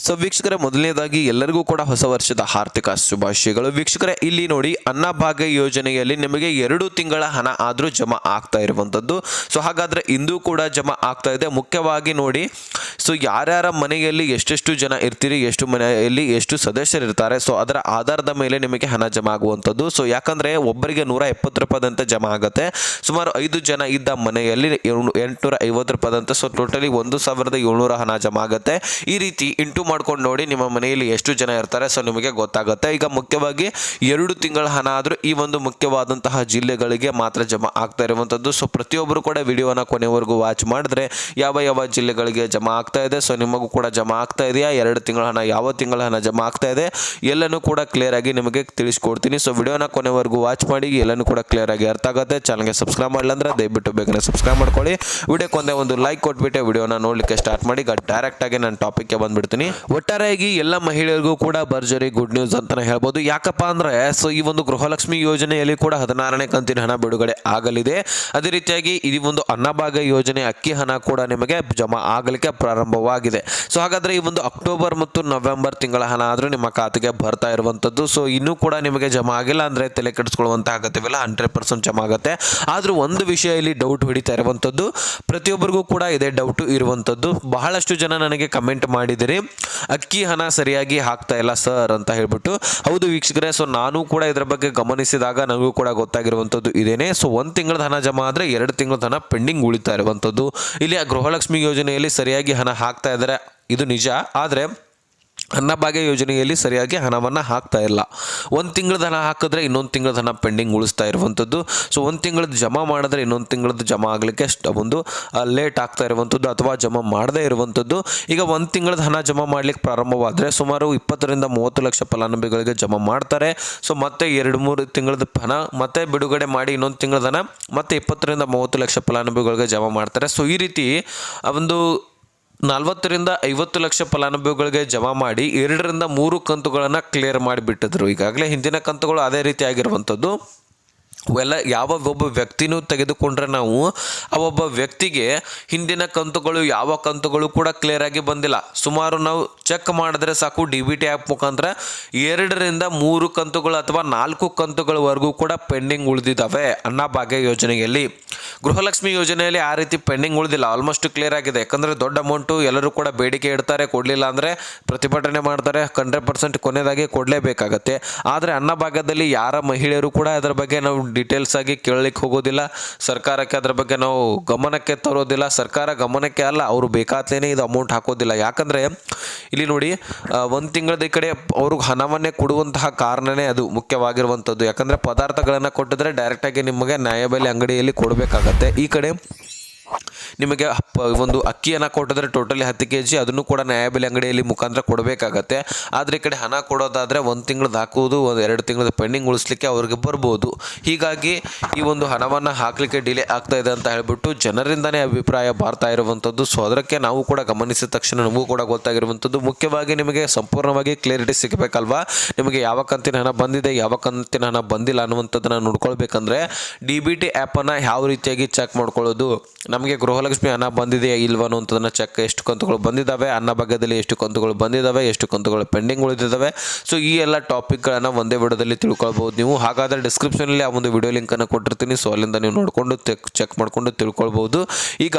So ವೀಕ್ಷಕರೇ, ಮೊದಲನೇದಾಗಿ ಎಲ್ಲರಿಗೂ ಕೂಡ ಹೊಸ ವರ್ಷದ ಆರ್ಥಿಕ ಶುಭಾಶಯಗಳು. ವೀಕ್ಷಕರೇ, ಇಲ್ಲಿ ನೋಡಿ ಅನ್ನಭಾಗ್ಯ ಯೋಜನೆಯಲ್ಲಿ ನಿಮಗೆ ಎರಡು ತಿಂಗಳ ಹಣ ಆದರೂ ಜಮಾ ಆಗ್ತಾ ಇರುವಂಥದ್ದು. ಸೊ ಹಾಗಾದರೆ ಇಂದು ಕೂಡ ಜಮಾ ಆಗ್ತಾ ಇದೆ. ಮುಖ್ಯವಾಗಿ ನೋಡಿ ಸೊ ಯಾರ್ಯಾರ ಮನೆಯಲ್ಲಿ ಎಷ್ಟೆಷ್ಟು ಜನ ಇರ್ತೀರಿ, ಎಷ್ಟು ಮನೆಯಲ್ಲಿ ಎಷ್ಟು ಸದಸ್ಯರು ಇರ್ತಾರೆ ಸೊ ಅದರ ಆಧಾರದ ಮೇಲೆ ನಿಮಗೆ ಹಣ ಜಮಾ ಆಗುವಂಥದ್ದು. ಸೊ ಯಾಕಂದರೆ ಒಬ್ಬರಿಗೆ ನೂರ ಎಪ್ಪತ್ತು ರೂಪಾಯಿದಂತೆ ಜಮಾ ಆಗುತ್ತೆ. ಸುಮಾರು ಐದು ಜನ ಇದ್ದ ಮನೆಯಲ್ಲಿ ಎಂಟುನೂರ ಐವತ್ತು ರೂಪಾಯಿದಂತೆ ಸೊ ಟೋಟಲಿ ಒಂದು ಸಾವಿರದ ಏಳ್ನೂರ ಹಣ ಜಮಾ ಆಗುತ್ತೆ. ಈ ರೀತಿ ಇಂಟು ಮಾಡ್ಕೊಂಡು ನೋಡಿ ನಿಮ್ಮ ಮನೆಯಲ್ಲಿ ಎಷ್ಟು ಜನ ಇರ್ತಾರೆ. ಸೊ ನಿಮಗೆ ಗೊತ್ತಾಗುತ್ತೆ. ಈಗ ಮುಖ್ಯವಾಗಿ ಎರಡು ತಿಂಗಳ ಹಣ ಆದರೂ ಈ ಒಂದು ಮುಖ್ಯವಾದಂತಹ ಜಿಲ್ಲೆಗಳಿಗೆ ಮಾತ್ರ ಜಮಾ ಆಗ್ತಾ ಇರುವಂಥದ್ದು ಸೊ ಪ್ರತಿಯೊಬ್ಬರು ಕೂಡ ವಿಡಿಯೋನ ಕೊನೆವರೆಗೂ ವಾಚ್ ಮಾಡಿದ್ರೆ ಯಾವ ಯಾವ ಜಿಲ್ಲೆಗಳಿಗೆ ಜಮಾ ಆಗ್ತಾ ಇದೆ. ಸೊ ನಿಮಗೂ ಕೂಡ ಜಮಾ ಆಗ್ತಾ ಇದೆಯಾ? ಎರಡು ತಿಂಗಳ ಹಣ, ಯಾವ ತಿಂಗಳ ಹಣ ಜಮಾ ಆಗ್ತಾ ಇದೆ? ಎಲ್ಲನೂ ಕೂಡ ಕ್ಲಿಯರ್ ಆಗಿ ನಿಮಗೆ ತಿಳಿಸ್ಕೊಡ್ತೀನಿ. ಸೊ ವಿಡಿಯೋನ ಕೊನೆವರೆಗೂ ವಾಚ್ ಮಾಡಿ, ಎಲ್ಲನೂ ಕೂಡ ಕ್ಲಿಯರ್ ಆಗಿ ಅರ್ಥ ಆಗುತ್ತೆ. ಚಾನಲ್ಗೆ ಸಬ್ಸ್ಕ್ರೈಬ್ ಮಾಡಲ್ಲ ಅಂದ್ರೆ ದಯವಿಟ್ಟು ಬೇಗನೆ ಸಬ್ಸ್ಕ್ರೈಬ್ ಮಾಡ್ಕೊಳ್ಳಿ. ವಿಡಿಯೋಕ್ಕೆ ಒಂದೇ ಲೈಕ್ ಕೊಟ್ಬಿಟ್ಟು, ವಿಡಿಯೋನ ನೋಡಲಿಕ್ಕೆ ಸ್ಟಾರ್ಟ್ ಮಾಡಿ. ಈಗ ಡೈರೆಕ್ಟ್ ಆಗಿ ನಾನು ಟಾಪಿಕ್ಗೆ ಬಂದ್ಬಿಡ್ತೀನಿ. ಒಟ್ಟಾರೆಯಾಗಿ ಎಲ್ಲ ಮಹಿಳೆಯರಿಗೂ ಕೂಡ ಭರ್ಜರಿ ಗುಡ್ ನ್ಯೂಸ್ ಅಂತಾನೆ ಹೇಳ್ಬೋದು. ಯಾಕಪ್ಪ ಅಂದ್ರೆ ಸೊ ಈ ಒಂದು ಗೃಹಲಕ್ಷ್ಮಿ ಯೋಜನೆಯಲ್ಲಿ ಕೂಡ ಹದಿನಾರನೇ ಕಂತಿನ ಹಣ ಬಿಡುಗಡೆ ಆಗಲಿದೆ. ಅದೇ ರೀತಿಯಾಗಿ ಈ ಒಂದು ಅನ್ನಭಾಗ್ಯ ಯೋಜನೆ ಅಕ್ಕಿ ಹಣ ಕೂಡ ನಿಮಗೆ ಜಮಾ ಆಗಲಿಕ್ಕೆ ಪ್ರಾರಂಭವಾಗಿದೆ. ಸೊ ಹಾಗಾದ್ರೆ ಈ ಒಂದು ಅಕ್ಟೋಬರ್ ಮತ್ತು ನವೆಂಬರ್ ತಿಂಗಳ ಹಣ ಆದರೂ ನಿಮ್ಮ ಖಾತೆಗೆ ಬರ್ತಾ ಇರುವಂಥದ್ದು ಸೊ ಇನ್ನೂ ಕೂಡ ನಿಮಗೆ ಜಮಾ ಆಗಿಲ್ಲ ಅಂದರೆ ತಲೆ ಕೆಡಿಸ್ಕೊಳ್ಳುವಂತ ಅಗತ್ಯವಿಲ್ಲ, ಹಂಡ್ರೆಡ್ ಪರ್ಸೆಂಟ್ ಜಮಾ ಆಗುತ್ತೆ. ಆದರೂ ಒಂದು ವಿಷಯ ಇಲ್ಲಿ ಡೌಟ್ ಹಿಡಿತಾ ಇರುವಂಥದ್ದು ಪ್ರತಿಯೊಬ್ಬರಿಗೂ ಕೂಡ ಇದೆ ಡೌಟು ಇರುವಂಥದ್ದು ಬಹಳಷ್ಟು ಜನ ನನಗೆ ಕಮೆಂಟ್ ಮಾಡಿದಿರಿ ಅಕ್ಕಿ ಹಣ ಸರಿಯಾಗಿ ಹಾಕ್ತಾ ಇಲ್ಲ ಸರ್ ಅಂತ ಹೇಳ್ಬಿಟ್ಟು, ಹೌದು ವೀಕ್ಷಕರೇ ಸೊ ನಾನು ಕೂಡ ಇದರ ಬಗ್ಗೆ ಗಮನಿಸಿದಾಗ ನನಗೂ ಕೂಡ ಗೊತ್ತಾಗಿರುವಂಥದ್ದು ಇದೇನೆ. ಸೊ ಒಂದು ತಿಂಗಳ ಹಣ ಜಮಾ ಆದರೆ ಎರಡು ತಿಂಗಳ ಹಣ ಪೆಂಡಿಂಗ್ ಉಳಿತಾ ಇರುವಂಥದ್ದು. ಇಲ್ಲಿ ಆ ಗೃಹಲಕ್ಷ್ಮಿ ಯೋಜನೆಯಲ್ಲಿ ಸರಿಯಾಗಿ ಹಣ ಹಾಕ್ತಾ ಇದ್ದಾರೆ, ಇದು ನಿಜ. ಆದರೆ ಅನ್ನಭಾಗ್ಯ ಯೋಜನೆಯಲ್ಲಿ ಸರಿಯಾಗಿ ಹಣವನ್ನು ಹಾಕ್ತಾ ಇಲ್ಲ. ಒಂದು ತಿಂಗಳ ಹಣ ಹಾಕಿದ್ರೆ ಇನ್ನೊಂದು ತಿಂಗಳ ಹಣ ಪೆಂಡಿಂಗ್ ಉಳಿಸ್ತಾ ಇರುವಂಥದ್ದು ಸೊ ಒಂದು ತಿಂಗಳದ್ದು ಜಮಾ ಮಾಡಿದ್ರೆ ಇನ್ನೊಂದು ತಿಂಗಳದ್ದು ಜಮಾ ಆಗಲಿಕ್ಕೆ ಒಂದು ಲೇಟ್ ಆಗ್ತಾ ಇರುವಂಥದ್ದು ಅಥವಾ ಜಮಾ ಮಾಡದೇ ಇರುವಂಥದ್ದು ಈಗ ಒಂದು ತಿಂಗಳದ ಹಣ ಜಮಾ ಮಾಡಲಿಕ್ಕೆ ಪ್ರಾರಂಭವಾದರೆ ಸುಮಾರು ಇಪ್ಪತ್ತರಿಂದ ಮೂವತ್ತು ಲಕ್ಷ ಫಲಾನುಭವಿಗಳಿಗೆ ಜಮಾ ಮಾಡ್ತಾರೆ. ಸೊ ಮತ್ತೆ ಎರಡು ಮೂರು ತಿಂಗಳದ ಹಣ, ಮತ್ತೆ ಬಿಡುಗಡೆ ಮಾಡಿ ಇನ್ನೊಂದು ತಿಂಗಳ ಹಣ, ಮತ್ತೆ ಇಪ್ಪತ್ತರಿಂದ ಮೂವತ್ತು ಲಕ್ಷ ಫಲಾನುಭವಿಗಳಿಗೆ ಜಮಾ ಮಾಡ್ತಾರೆ. ಸೊ ಈ ರೀತಿ ಒಂದು ನಲ್ವತ್ತರಿಂದ ಐವತ್ತು ಲಕ್ಷ ಫಲಾನುಭವಿಗಳಿಗೆ ಜಮಾ ಮಾಡಿ ಎರಡರಿಂದ ಮೂರು ಕಂತುಗಳನ್ನು ಕ್ಲಿಯರ್ ಮಾಡಿಬಿಟ್ಟಿದ್ರು. ಈಗಾಗಲೇ ಹಿಂದಿನ ಕಂತುಗಳು ಅದೇ ರೀತಿ ಆಗಿರುವಂಥದ್ದು. ಎಲ್ಲ ಯಾವ ಒಬ್ಬ ವ್ಯಕ್ತಿನೂ ತೆಗೆದುಕೊಂಡ್ರೆ ನಾವು ಆ ಒಬ್ಬ ವ್ಯಕ್ತಿಗೆ ಹಿಂದಿನ ಕಂತುಗಳು, ಯಾವ ಕಂತುಗಳು ಕೂಡ ಕ್ಲಿಯರ್ ಆಗಿ ಬಂದಿಲ್ಲ. ಸುಮಾರು ನಾವು ಚೆಕ್ ಮಾಡಿದ್ರೆ ಸಾಕು ಡಿ ಬಿ ಟಿ ಆ್ಯಪ್ ಮುಖಾಂತರ ಎರಡರಿಂದ ಮೂರು ಕಂತುಗಳು ಅಥವಾ ನಾಲ್ಕು ಕಂತುಗಳವರೆಗೂ ಕೂಡ ಪೆಂಡಿಂಗ್ ಉಳಿದಿದ್ದಾವೆ ಅನ್ನಭಾಗ್ಯ ಯೋಜನೆಯಲ್ಲಿ. ಗೃಹಲಕ್ಷ್ಮಿ ಯೋಜನೆಯಲ್ಲಿ ಆ ರೀತಿ ಪೆಂಡಿಂಗ್ ಉಳಿದಿಲ್ಲ ಆಲ್ಮೋಸ್ಟ್ ಕ್ಲಿಯರ್ ಆಗಿದೆ. ಯಾಕಂದರೆ ದೊಡ್ಡ ಅಮೌಂಟು ಎಲ್ಲರೂ ಕೂಡ ಬೇಡಿಕೆ ಇಡ್ತಾರೆ, ಕೊಡಲಿಲ್ಲ ಅಂದರೆ ಪ್ರತಿಭಟನೆ ಮಾಡ್ತಾರೆ, ಹಂಡ್ರೆಡ್ ಪರ್ಸೆಂಟ್ ಕೊನೆಯದಾಗಿ ಕೊಡಲೇಬೇಕಾಗತ್ತೆ. ಆದರೆ ಅನ್ನಭಾಗ್ಯದಲ್ಲಿ ಯಾರ ಮಹಿಳೆಯರು ಕೂಡ ಅದರ ಬಗ್ಗೆ ನಾವು ಡೀಟೇಲ್ಸ್ ಆಗಿ ಕೇಳಲಿಕ್ಕೆ ಹೋಗೋದಿಲ್ಲ. ಸರ್ಕಾರಕ್ಕೆ ಅದರ ಬಗ್ಗೆ ನಾವು ಗಮನಕ್ಕೆ ತರೋದಿಲ್ಲ. ಸರ್ಕಾರ ಗಮನಕ್ಕೆ ಅಲ್ಲ, ಅವರು ಬೇಕಾದ್ಲೇ ಇದು ಅಮೌಂಟ್ ಹಾಕೋದಿಲ್ಲ. ಯಾಕಂದರೆ ಇಲ್ಲಿ ನೋಡಿ ಒಂದು ತಿಂಗಳದ ಈ ಕಡೆ ಅವ್ರಿಗೆ ಹಣವನ್ನೇ ಕೊಡುವಂತಹ ಕಾರಣನೇ ಅದು ಮುಖ್ಯವಾಗಿರುವಂಥದ್ದು. ಯಾಕಂದರೆ ಪದಾರ್ಥಗಳನ್ನು ಕೊಟ್ಟಿದ್ರೆ ಡೈರೆಕ್ಟಾಗಿ ನಿಮಗೆ ನ್ಯಾಯಬೆಲೆ ಅಂಗಡಿಯಲ್ಲಿ ಕೊಡಬೇಕಾಗತ್ತೆ. ಈ ಕಡೆ ನಿಮಗೆ ಒಂದು ಅಕ್ಕಿಯನ್ನು ಕೊಟ್ಟಿದ್ರೆ ಟೋಟಲಿ ಹತ್ತು ಕೆ ಜಿ ಅದನ್ನು ಕೂಡ ನ್ಯಾಯಬೆಲೆ ಅಂಗಡಿಯಲ್ಲಿ ಮುಖಾಂತರ ಕೊಡಬೇಕಾಗತ್ತೆ. ಆದರೆ ಈ ಕಡೆ ಹಣ ಕೊಡೋದಾದರೆ ಒಂದು ತಿಂಗಳದ್ದು ಹಾಕುವುದು, ಒಂದು ಎರಡು ತಿಂಗಳ ಪೆಂಡಿಂಗ್ ಉಳಿಸ್ಲಿಕ್ಕೆ ಅವ್ರಿಗೆ ಬರ್ಬೋದು. ಹೀಗಾಗಿ ಈ ಒಂದು ಹಣವನ್ನು ಹಾಕಲಿಕ್ಕೆ ಡಿಲೇ ಆಗ್ತಾ ಇದೆ ಅಂತ ಹೇಳಿಬಿಟ್ಟು ಜನರಿಂದನೇ ಅಭಿಪ್ರಾಯ ಬರ್ತಾ ಇರುವಂಥದ್ದು ಸೊ ಅದಕ್ಕೆ ನಾವು ಕೂಡ ಗಮನಿಸಿದ ತಕ್ಷಣ ನಮಗೂ ಕೂಡ ಗೊತ್ತಾಗಿರುವಂಥದ್ದು ಮುಖ್ಯವಾಗಿ ನಿಮಗೆ ಸಂಪೂರ್ಣವಾಗಿ ಕ್ಲಿಯರಿಟಿ ಸಿಗಬೇಕಲ್ವಾ? ನಿಮಗೆ ಯಾವ ಕಂತಿನ ಹಣ ಬಂದಿದೆ, ಯಾವ ಕಂತಿನ ಹಣ ಬಂದಿಲ್ಲ ಅನ್ನುವಂಥದ್ದನ್ನು ನೋಡ್ಕೊಳ್ಬೇಕಂದ್ರೆ, ಡಿ ಬಿ ಟಿ ಆ್ಯಪನ್ನು ಯಾವ ರೀತಿಯಾಗಿ ಚೆಕ್ ಮಾಡ್ಕೊಳ್ಳೋದು? ನಮಗೆ ಗೃಹಲಕ್ಷ್ಮಿ ಹಣ ಬಂದಿದೆಯಾ ಇಲ್ವಾ ಅನ್ನುವಂಥದ್ದನ್ನು ಚೆಕ್ ಎಷ್ಟು ಕಂತುಗಳು ಬಂದಿದ್ದಾವೆ ಅನ್ನ ಭಾಗದಲ್ಲಿ ಎಷ್ಟು ಕಂತುಗಳು ಬಂದಿದ್ದಾವೆ ಎಷ್ಟು ಕಂತುಗಳು ಪೆಂಡಿಂಗ್ ಉಳಿದಿದ್ದಾವೆ ಸೊ ಈ ಎಲ್ಲ ಟಾಪಿಕ್ಗಳನ್ನು ಒಂದೇ ವಿಡಿಯೋದಲ್ಲಿ ತಿಳ್ಕೊಳ್ಬೋದು ನೀವು. ಹಾಗಾದರೆ ಡಿಸ್ಕ್ರಿಪ್ಷನಲ್ಲಿ ಆ ಒಂದು ವಿಡಿಯೋ ಲಿಂಕನ್ನು ಕೊಟ್ಟಿರ್ತೀನಿ. ಸೊ ಅಲ್ಲಿಂದ ನೀವು ನೋಡಿಕೊಂಡು ಚೆಕ್ ಮಾಡಿಕೊಂಡು ತಿಳ್ಕೊಳ್ಬೋದು ಈಗ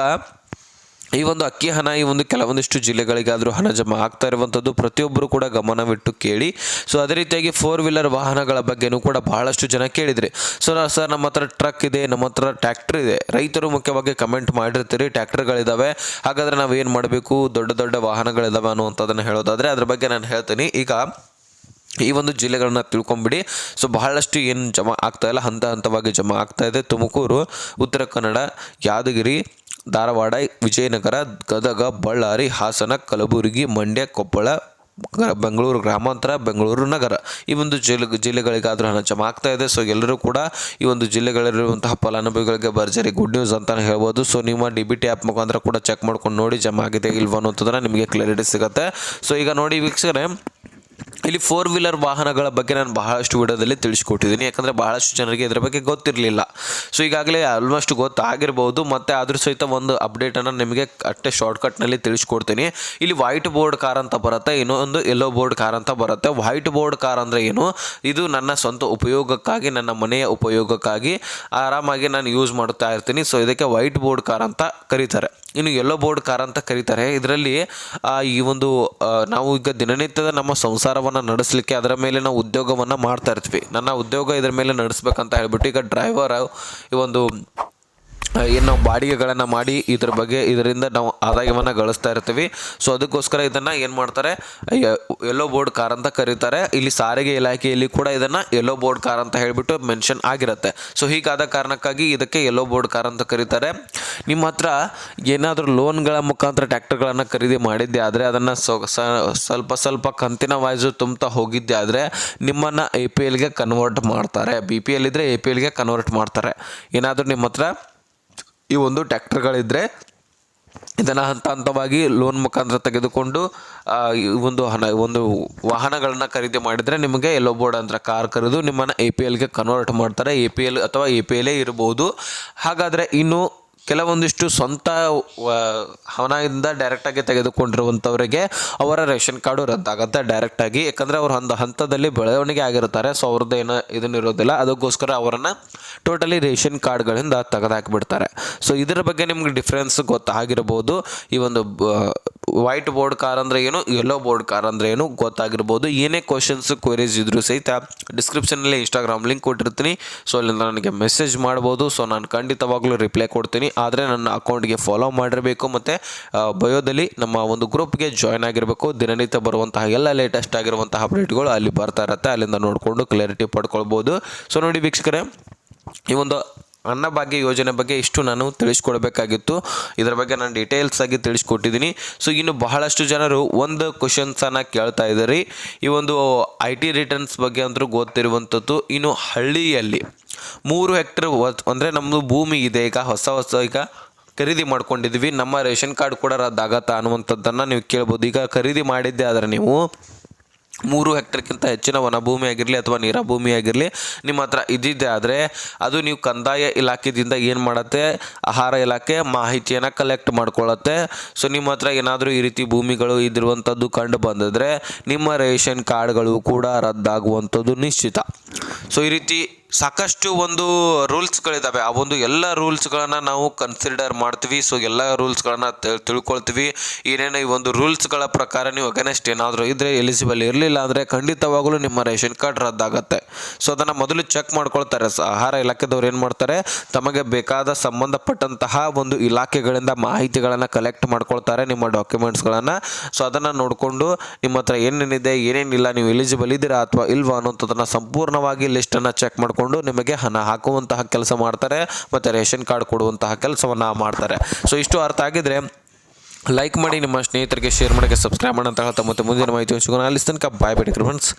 ಈ ಒಂದು ಅಕ್ಕಿ ಹಣ, ಈ ಒಂದು ಕೆಲವೊಂದಿಷ್ಟು ಜಿಲ್ಲೆಗಳಿಗಾದರೂ ಹಣ ಜಮಾ ಆಗ್ತಾ ಇರುವಂಥದ್ದು ಪ್ರತಿಯೊಬ್ಬರು ಕೂಡ ಗಮನವಿಟ್ಟು ಕೇಳಿ. ಸೊ ಅದೇ ರೀತಿಯಾಗಿ ಫೋರ್ ವೀಲರ್ ವಾಹನಗಳ ಬಗ್ಗೆನೂ ಕೂಡ ಬಹಳಷ್ಟು ಜನ ಕೇಳಿದರೆ. ಸೊ ಸರ್, ನಮ್ಮ ಹತ್ರ ಟ್ರಕ್ ಇದೆ, ನಮ್ಮ ಹತ್ರ ಟ್ಯಾಕ್ಟ್ರ್ ಇದೆ. ರೈತರು ಮುಖ್ಯವಾಗಿ ಕಮೆಂಟ್ ಮಾಡಿರ್ತೀರಿ ಟ್ಯಾಕ್ಟ್ರ್ಗಳಿದ್ದಾವೆ ಹಾಗಾದರೆ ನಾವು ಏನು ಮಾಡಬೇಕು? ದೊಡ್ಡ ದೊಡ್ಡ ವಾಹನಗಳಿದ್ದಾವೆ ಅನ್ನುವಂಥದ್ದನ್ನು ಹೇಳೋದಾದರೆ ಅದ್ರ ಬಗ್ಗೆ ನಾನು ಹೇಳ್ತೀನಿ. ಈಗ ಈ ಒಂದು ಜಿಲ್ಲೆಗಳನ್ನ ತಿಳ್ಕೊಂಬಿಡಿ. ಸೊ ಬಹಳಷ್ಟು ಏನು ಜಮಾ ಆಗ್ತಾ ಇಲ್ಲ, ಹಂತ ಹಂತವಾಗಿ ಜಮಾ ಆಗ್ತಾ ಇದೆ. ತುಮಕೂರು, ಉತ್ತರ ಕನ್ನಡ, ಯಾದಗಿರಿ ಧಾರವಾಡ, ವಿಜಯನಗರ, ಗದಗ, ಬಳ್ಳಾರಿ, ಹಾಸನ, ಕಲಬುರಗಿ, ಮಂಡ್ಯ, ಕೊಪ್ಪಳ ಬೆಂಗಳೂರು ಗ್ರಾಮಾಂತರ, ಬೆಂಗಳೂರು ನಗರ. ಈ ಒಂದು ಜಿಲ್ಲೆ ಜಿಲ್ಲೆಗಳಿಗಾದರೂ ಹಣ ಜಮಾ ಆಗ್ತಾ ಇದೆ. ಸೊ ಎಲ್ಲರೂ ಕೂಡ ಈ ಒಂದು ಜಿಲ್ಲೆಗಳಲ್ಲಿರುವಂತಹ ಫಲಾನುಭವಿಗಳಿಗೆ ಭರ್ಜರಿ ಗುಡ್ ನ್ಯೂಸ್ ಅಂತಲೇ ಹೇಳ್ಬೋದು. ಸೊ ನಿಮ್ಮ ಡಿ ಬಿ ಟಿ ಆ್ಯಪ್ ಮುಖಾಂತರ ಕೂಡ ಚೆಕ್ ಮಾಡ್ಕೊಂಡು ನೋಡಿ, ಜಮಾ ಆಗಿದೆ ಇಲ್ವಾ ಅನ್ನೋಂಥದ್ದನ್ನು ನಿಮಗೆ ಕ್ಲಾರಿಟಿ ಸಿಗುತ್ತೆ. ಸೊ ಈಗ ನೋಡಿ ವೀಕ್ಷಕರೇ ಇಲ್ಲಿ ಫೋರ್ ವೀಲರ್ ವಾಹನಗಳ ಬಗ್ಗೆ ನಾನು ಬಹಳಷ್ಟು ವಿಡಿಯೋದಲ್ಲಿ ತಿಳಿಸ್ಕೊಟ್ಟಿದ್ದೀನಿ. ಯಾಕಂದರೆ ಬಹಳಷ್ಟು ಜನರಿಗೆ ಇದರ ಬಗ್ಗೆ ಗೊತ್ತಿರಲಿಲ್ಲ. ಸೊ ಈಗಾಗಲೇ ಆಲ್ಮೋಸ್ಟ್ ಗೊತ್ತಾಗಿರ್ಬೋದು. ಮತ್ತು ಅದ್ರ ಸಹಿತ ಒಂದು ಅಪ್ಡೇಟನ್ನು ನಿಮಗೆ ಅಷ್ಟೇ ಶಾರ್ಟ್ಕಟ್ನಲ್ಲಿ ತಿಳಿಸ್ಕೊಡ್ತೀನಿ. ಇಲ್ಲಿ ವೈಟ್ ಬೋರ್ಡ್ ಕಾರ್ ಅಂತ ಬರುತ್ತೆ, ಇನ್ನೊಂದು ಯೆಲ್ಲೋ ಬೋರ್ಡ್ ಕಾರ್ ಅಂತ ಬರುತ್ತೆ. ವೈಟ್ ಬೋರ್ಡ್ ಕಾರ್ ಅಂದರೆ ಏನು? ಇದು ನನ್ನ ಸ್ವಂತ ಉಪಯೋಗಕ್ಕಾಗಿ, ನನ್ನ ಮನೆಯ ಉಪಯೋಗಕ್ಕಾಗಿ ಆರಾಮಾಗಿ ನಾನು ಯೂಸ್ ಮಾಡ್ತಾ ಇರ್ತೀನಿ. ಸೊ ಇದಕ್ಕೆ ವೈಟ್ ಬೋರ್ಡ್ ಕಾರ್ ಅಂತ ಕರೀತಾರೆ. ಇನ್ನು ಯೆಲ್ಲೋ ಬೋರ್ಡ್ ಕಾರ್ ಅಂತ ಕರೀತಾರೆ. ಇದರಲ್ಲಿ ಈ ಒಂದು ನಾವು ಈಗ ದಿನನಿತ್ಯದ ನಮ್ಮ ಸಂಸಾರವನ್ನು ನಡೆಸಲಿಕ್ಕೆ ಅದರ ಮೇಲೆ ನಾವು ಉದ್ಯೋಗವನ್ನು ಮಾಡ್ತಾ ಇರ್ತೀವಿ. ನನ್ನ ಉದ್ಯೋಗ ಇದರ ಮೇಲೆ ನಡೆಸ್ಬೇಕಂತ ಹೇಳ್ಬಿಟ್ಟು ಈಗ ಡ್ರೈವರ್ ಈ ಒಂದು ಏನು ನಾವು ಬಾಡಿಗೆಗಳನ್ನು ಮಾಡಿ ಇದ್ರ ಬಗ್ಗೆ ಇದರಿಂದ ನಾವು ಆದಾಯವನ್ನು ಗಳಿಸ್ತಾ ಇರ್ತೀವಿ. ಸೊ ಅದಕ್ಕೋಸ್ಕರ ಇದನ್ನು ಏನು ಮಾಡ್ತಾರೆ ಯೆಲ್ಲೋ ಬೋರ್ಡ್ ಕಾರ್ ಅಂತ ಕರೀತಾರೆ. ಇಲ್ಲಿ ಸಾರಿಗೆ ಇಲಾಖೆಯಲ್ಲಿ ಕೂಡ ಇದನ್ನು ಯೆಲ್ಲೋ ಬೋರ್ಡ್ ಕಾರ್ ಅಂತ ಹೇಳಿಬಿಟ್ಟು ಮೆನ್ಷನ್ ಆಗಿರುತ್ತೆ. ಸೊ ಹೀಗಾದ ಕಾರಣಕ್ಕಾಗಿ ಇದಕ್ಕೆ ಯೆಲ್ಲೋ ಬೋರ್ಡ್ ಕಾರ್ ಅಂತ ಕರೀತಾರೆ. ನಿಮ್ಮ ಹತ್ರ ಏನಾದರೂ ಲೋನ್ಗಳ ಮುಖಾಂತರ ಟ್ಯಾಕ್ಟರ್ಗಳನ್ನು ಖರೀದಿ ಮಾಡಿದ್ದೆ ಆದರೆ ಅದನ್ನು ಸ್ವಲ್ಪ ಸ್ವಲ್ಪ ಕಂತಿನ ವಾಯ್ಸು ತುಂಬ್ತಾ ಹೋಗಿದ್ದೆ ಆದರೆ ನಿಮ್ಮನ್ನು ಎ ಪಿ ಎಲ್ಗೆ ಕನ್ವರ್ಟ್ ಮಾಡ್ತಾರೆ. ಬಿ ಪಿ ಎಲ್ ಇದ್ದರೆ ಎ ಪಿ ಎಲ್ಗೆ ಕನ್ವರ್ಟ್ ಮಾಡ್ತಾರೆ. ಏನಾದರೂ ನಿಮ್ಮ ಹತ್ರ ಈ ಒಂದು ಟ್ಯಾಕ್ಟರ್ಗಳಿದ್ದರೆ ಇದನ್ನು ಹಂತ ಹಂತವಾಗಿ ಲೋನ್ ಮುಖಾಂತರ ತೆಗೆದುಕೊಂಡು ಒಂದು ಹಣ, ಒಂದು ವಾಹನಗಳನ್ನು ಖರೀದಿ ಮಾಡಿದರೆ ನಿಮಗೆ ಎಲ್ಲೋ ಬೋರ್ಡ್ ಅಂತ ಕಾರ್ ಕರೆದು ನಿಮ್ಮನ್ನು ಎ ಪಿ ಎಲ್ಗೆ ಕನ್ವರ್ಟ್ ಮಾಡ್ತಾರೆ. ಎ ಪಿ ಎಲ್ ಅಥವಾ ಎ ಪಿ ಎಲೇ ಇರ್ಬೋದು. ಹಾಗಾದರೆ ಇನ್ನು ಕೆಲವೊಂದಿಷ್ಟು ಸ್ವಂತ ಹವನದಿಂದ ಡೈರೆಕ್ಟಾಗಿ ತೆಗೆದುಕೊಂಡಿರುವಂಥವರಿಗೆ ಅವರ ರೇಷನ್ ಕಾರ್ಡು ರದ್ದಾಗುತ್ತೆ ಡೈರೆಕ್ಟಾಗಿ ಯಾಕಂದರೆ ಅವರು ಒಂದು ಹಂತದಲ್ಲಿ ಬೆಳವಣಿಗೆ ಆಗಿರ್ತಾರೆ ಸೊ ಅವ್ರದ್ದು ಏನೋ ಇದನ್ನಿರೋದಿಲ್ಲ ಅದಕ್ಕೋಸ್ಕರ ಅವರನ್ನು ಟೋಟಲಿ ರೇಷನ್ ಕಾರ್ಡ್ಗಳಿಂದ ತೆಗೆದುಹಾಕಿಬಿಡ್ತಾರೆ ಸೊ ಇದರ ಬಗ್ಗೆ ನಿಮ್ಗೆ ಡಿಫ್ರೆನ್ಸ್ ಗೊತ್ತಾಗಿರ್ಬೋದು. ಈ ಒಂದು ವೈಟ್ ಬೋರ್ಡ್ ಕಾರ್ ಅಂದರೆ ಏನು ಯೆಲ್ಲೋ ಬೋರ್ಡ್ ಕಾರ್ ಅಂದರೆ ಏನು ಗೊತ್ತಾಗಿರ್ಬೋದು. ಏನೇ ಕ್ವಶನ್ಸ್ ಕ್ವೆರೀಸ್ ಇದ್ದರೂ ಸಹಿತ ಡಿಸ್ಕ್ರಿಪ್ಷನಲ್ಲಿ ಇನ್ಸ್ಟಾಗ್ರಾಮ್ ಲಿಂಕ್ ಕೊಟ್ಟಿರ್ತೀನಿ. ಸೊ ಅಲ್ಲಿಂದ ನನಗೆ ಮೆಸೇಜ್ ಮಾಡ್ಬೋದು. ಸೊ ನಾನು ಖಂಡಿತವಾಗ್ಲೂ ರಿಪ್ಲೈ ಕೊಡ್ತೀನಿ. ಆದರೆ ನನ್ನ ಅಕೌಂಟ್ಗೆ ಫಾಲೋ ಮಾಡಿರಬೇಕು ಮತ್ತು ಬಯೋದಲ್ಲಿ ನಮ್ಮ ಒಂದು ಗ್ರೂಪ್ಗೆ ಜಾಯ್ನ್ ಆಗಿರಬೇಕು. ದಿನನಿತ್ಯ ಬರುವಂತಹ ಎಲ್ಲ ಲೇಟೆಸ್ಟ್ ಆಗಿರುವಂತಹ ಅಪ್ಡೇಟ್ಗಳು ಅಲ್ಲಿ ಬರ್ತಾ ಇರುತ್ತೆ. ಅಲ್ಲಿಂದ ನೋಡಿಕೊಂಡು ಕ್ಲಾರಿಟಿ ಪಡ್ಕೊಳ್ಬೋದು. ಸೊ ನೋಡಿ ವೀಕ್ಷಕರೇ, ಈ ಒಂದು ಅನ್ನಭಾಗ್ಯ ಯೋಜನೆ ಬಗ್ಗೆ ಇಷ್ಟು ನಾನು ತಿಳಿಸ್ಕೊಡ್ಬೇಕಾಗಿತ್ತು. ಇದರ ಬಗ್ಗೆ ನಾನು ಡೀಟೇಲ್ಸ್ ಆಗಿ ತಿಳಿಸ್ಕೊಟ್ಟಿದ್ದೀನಿ. ಸೊ ಇನ್ನು ಬಹಳಷ್ಟು ಜನರು ಒಂದು ಕ್ವಶನ್ಸನ್ನು ಕೇಳ್ತಾ ಇದ್ದಾರೆ. ಈ ಒಂದು ಐ ಟಿ ರಿಟರ್ನ್ಸ್ ಬಗ್ಗೆ ಅಂತೂ ಗೊತ್ತಿರುವಂಥದ್ದು ಇನ್ನು ಹಳ್ಳಿಯಲ್ಲಿ. ಮೂರು ಹೆಕ್ಟರ್ ಅಂದರೆ ನಮ್ಮದು ಭೂಮಿ ಇದೆ. ಈಗ ಹೊಸ ಹೊಸ ಈಗ ಖರೀದಿ ಮಾಡ್ಕೊಂಡಿದ್ವಿ. ನಮ್ಮ ರೇಷನ್ ಕಾರ್ಡ್ ಕೂಡ ರದ್ದಾಗತ್ತಾ ಅನ್ನುವಂಥದ್ದನ್ನು ನೀವು ಕೇಳ್ಬೋದು. ಈಗ ಖರೀದಿ ಮಾಡಿದ್ದೆ ಆದರೆ ನೀವು ಮೂರು ಹೆಕ್ಟರ್ಗಿಂತ ಹೆಚ್ಚಿನ ವನಭೂಮಿ ಆಗಿರಲಿ ಅಥವಾ ನೀರ ಭೂಮಿ ಆಗಿರಲಿ ನಿಮ್ಮ ಹತ್ರ ಇದ್ದಿದ್ದೆ ಆದರೆ ಅದು ನೀವು ಕಂದಾಯ ಇಲಾಖೆಯಿಂದ ಏನು ಮಾಡುತ್ತೆ? ಆಹಾರ ಇಲಾಖೆ ಮಾಹಿತಿಯನ್ನು ಕಲೆಕ್ಟ್ ಮಾಡ್ಕೊಳ್ಳುತ್ತೆ ಸೊ ನಿಮ್ಮ ಹತ್ರ ಏನಾದರೂ ಈ ರೀತಿ ಭೂಮಿಗಳು ಇದ್ದಿರುವಂಥದ್ದು ಕಂಡು ಬಂದಿದ್ರೆ ನಿಮ್ಮ ರೇಷನ್ ಕಾರ್ಡ್ಗಳು ಕೂಡ ರದ್ದಾಗುವಂಥದ್ದು ನಿಶ್ಚಿತ. ಸೊ ಈ ರೀತಿ ಸಾಕಷ್ಟು ಒಂದು ರೂಲ್ಸ್ಗಳಿದ್ದಾವೆ ಆ ಒಂದು ಎಲ್ಲ ರೂಲ್ಸ್ಗಳನ್ನು ನಾವು ಕನ್ಸಿಡರ್ ಮಾಡ್ತೀವಿ. ಸೊ ಎಲ್ಲ ರೂಲ್ಸ್ಗಳನ್ನು ತಿಳ್ಕೊಳ್ತೀವಿ. ಏನೇನು ಈ ಒಂದು ರೂಲ್ಸ್ಗಳ ಪ್ರಕಾರ ನೀವು ಅಗೇನೆಸ್ಟ್ ಏನಾದರೂ ಇದ್ದರೆ ಎಲಿಜಿಬಲ್ ಇರಲಿಲ್ಲ ಅಂದರೆ ಖಂಡಿತವಾಗಲೂ ನಿಮ್ಮ ರೇಷನ್ ಕಾರ್ಡ್ ರದ್ದಾಗುತ್ತೆ. ಸೊ ಅದನ್ನು ಮೊದಲು ಚೆಕ್ ಮಾಡ್ಕೊಳ್ತಾರೆ. ಆಹಾರ ಇಲಾಖೆದವ್ರು ಏನು ಮಾಡ್ತಾರೆ? ತಮಗೆ ಬೇಕಾದ ಸಂಬಂಧಪಟ್ಟಂತಹ ಒಂದು ಇಲಾಖೆಗಳಿಂದ ಮಾಹಿತಿಗಳನ್ನು ಕಲೆಕ್ಟ್ ಮಾಡ್ಕೊಳ್ತಾರೆ. ನಿಮ್ಮ ಡಾಕ್ಯುಮೆಂಟ್ಸ್ಗಳನ್ನು ಸೊ ಅದನ್ನು ನೋಡಿಕೊಂಡು ನಿಮ್ಮ ಹತ್ರ ಏನೇನಿದೆ, ಏನೇನಿಲ್ಲ, ನೀವು ಎಲಿಜಿಬಲ್ ಇದ್ದೀರಾ ಅಥವಾ ಇಲ್ವಾ ಅನ್ನೋಂಥದ್ದನ್ನು ಸಂಪೂರ್ಣವಾಗಿ ಲಿಸ್ಟನ್ನು ಚೆಕ್ ಮಾಡಿಕೊಂಡು ನಿಮಗೆ ಹಣ ಹಾಕುವಂತಹ ಕೆಲಸ ಮಾಡ್ತಾರೆ ಮತ್ತು ರೇಷನ್ ಕಾರ್ಡ್ ಕೊಡುವಂತಹ ಕೆಲಸವನ್ನು ಮಾಡ್ತಾರೆ. ಸೊ ಇಷ್ಟು ಅರ್ಥ ಆಗಿದ್ರೆ ಲೈಕ್ ಮಾಡಿ ನಿಮ್ಮ ಸ್ನೇಹಿತರಿಗೆ ಶೇರ್ ಮಾಡೋಕ್ಕೆ ಸಬ್ಸ್ಕ್ರೈಬ್ ಮಾಡಿ ಅಂತ ಹೇಳ್ತಾ ಮತ್ತೆ ಮುಂದಿನ ಮಾಹಿತಿ ಸಿಗೋಣ ಅಲ್ಲಿ ತನಕ ಬಾಯ್ ಬಿಡಿ ಫ್ರೆಂಡ್ಸ್